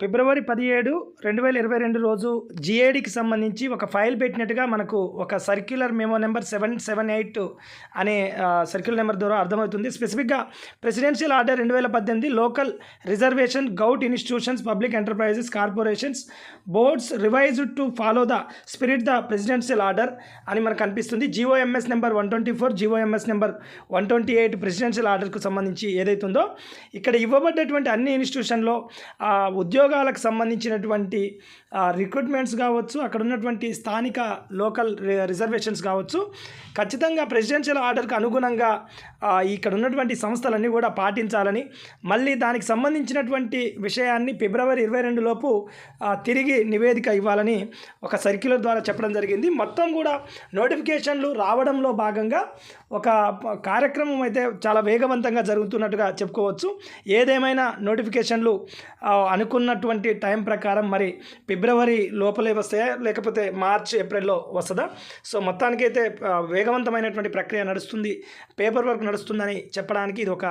ఫిబ్రవరి పదిహేడు రెండు వేల ఇరవై రెండు రోజు జిఏడికి సంబంధించి ఒక ఫైల్ పెట్టినట్టుగా మనకు ఒక circular memo number seven seven eight అనే సర్క్యులర్ నెంబర్ ద్వారా అర్థమవుతుంది. స్పెసిఫిక్గా ప్రెసిడెన్షియల్ ఆర్డర్ రెండు వేల పద్దెనిమిది local reservation govt institutions public enterprises corporations boards revised to follow the spirit the presidential order అని మనకు కనిపిస్తుంది. G O M S number one twenty four G O M S number one twenty eight presidential ఆర్డర్కు సంబంధించి ఏదైతుందో ఇక్కడ ఇవ్వబడ్డటువంటి అన్ని ఇన్స్టిట్యూషన్లో ఉద్యోగ ఉద్యోగాలకు సంబంధించినటువంటి రిక్రూట్మెంట్స్ కావచ్చు అక్కడ ఉన్నటువంటి స్థానిక లోకల్ రిజర్వేషన్స్ కావచ్చు ఖచ్చితంగా ప్రెసిడెన్షియల్ ఆర్డర్కి అనుగుణంగా ఇక్కడ ఉన్నటువంటి సంస్థలన్నీ కూడా పాటించాలని మళ్ళీ దానికి సంబంధించినటువంటి విషయాన్ని ఫిబ్రవరి ఇరవై రెండు లోపు తిరిగి నివేదిక ఇవ్వాలని ఒక సర్క్యులర్ ద్వారా చెప్పడం జరిగింది. మొత్తం కూడా నోటిఫికేషన్లు రావడంలో భాగంగా ఒక కార్యక్రమం అయితే చాలా వేగవంతంగా జరుగుతున్నట్టుగా చెప్పుకోవచ్చు. ఏదేమైనా నోటిఫికేషన్లు అనుకున్న అనుకున్నటువంటి టైం ప్రకారం మరి ఫిబ్రవరి లోపలే వస్తాయా? లేకపోతే మార్చ్ ఏప్రిల్లో వస్తుందా? సో మొత్తానికైతే ఆ, వేగవంతమైనటువంటి ప్రక్రియ నడుస్తుంది. పేపర్ వర్క్ నడుస్తుందని చెప్పడానికి ఇది ఒక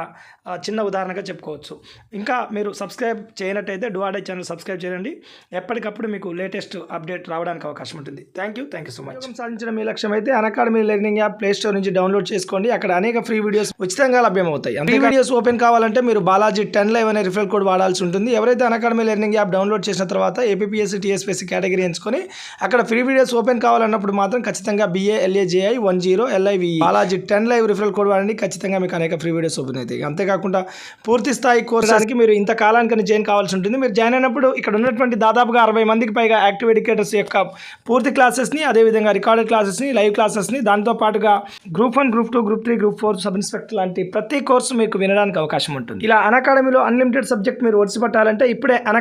చిన్న ఉదాహరణగా చెప్పుకోవచ్చు. ఇంకా మీరు సబ్స్క్రైబ్ చేయనట్టయితే డువాడే ఛానల్ సబ్స్క్రైబ్ చేయండి. ఎప్పటికప్పుడు మీకు లేటెస్ట్ అప్డేట్ రావడానికి అవకాశం ఉంటుంది. Thank you. Thank you so much. సాధించడం మీ లక్ష్యం అయితే academy learning app play store నుంచి డౌన్లోడ్ చేసుకోండి. అక్కడ అనేక ఫ్రీ వీడియోస్ ఉచితంగా లభ్యమవుతాయి. అంతే వీడియోస్ ఓపెన్ కావాలంటే మీరు బాలాజీ టెన్ లైవ్ అనే రిఫరల్ కోడ్ వాడాల్సి ఉంటుంది. ఎవరైతే అకాడమీ లెర్నింగ్ యాప్ డౌన్లోడ్ చేసిన తర్వాత ఏపీఎస్సీ టీఎస్పీఎస్సీ కేటగిరీ ఎంచుకొని అక్కడ ఫ్రీ వీడియోస్ ఓపెన్ కావాలన్నప్పుడు మాత్రం ఖచ్చితంగా B A L A J I one zero L I V Balaji ten live referral code వాడండి. ఖచ్చితంగా మీకు అనేక ఫ్రీ వీడియోస్ ఓపెన్ అవుతాయి. అంతేకాకుండా పూర్తి స్థాయి కోర్సానికి మీరు ఇంత కాలానికి జాయిన్ కావాల్సి ఉంటుంది. మీరు జాయిన్ అయినప్పుడు ఇక్కడ ఉన్నటువంటి దాదాపుగా అరవై మందికి పైగా యాక్టివ్ ఎడ్యుకేటర్స్ యొక్క పూర్తి క్లాసెస్ని అదేవిధంగా రికార్డెడ్ క్లాసెస్ని లైవ్ క్లాసెస్ని దాంతోపాటుగా group one group two group three group four sub inspector లాంటి ప్రతి కోర్సు మీకు వినడానికి అవకాశం ఉంటుంది. ఇలా అన్ అకాడమీలో అన్లిమిటెడ్ సబ్జెక్ట్ మీరు ఒడిసిపట్టాలంటే ఇప్పుడే అన్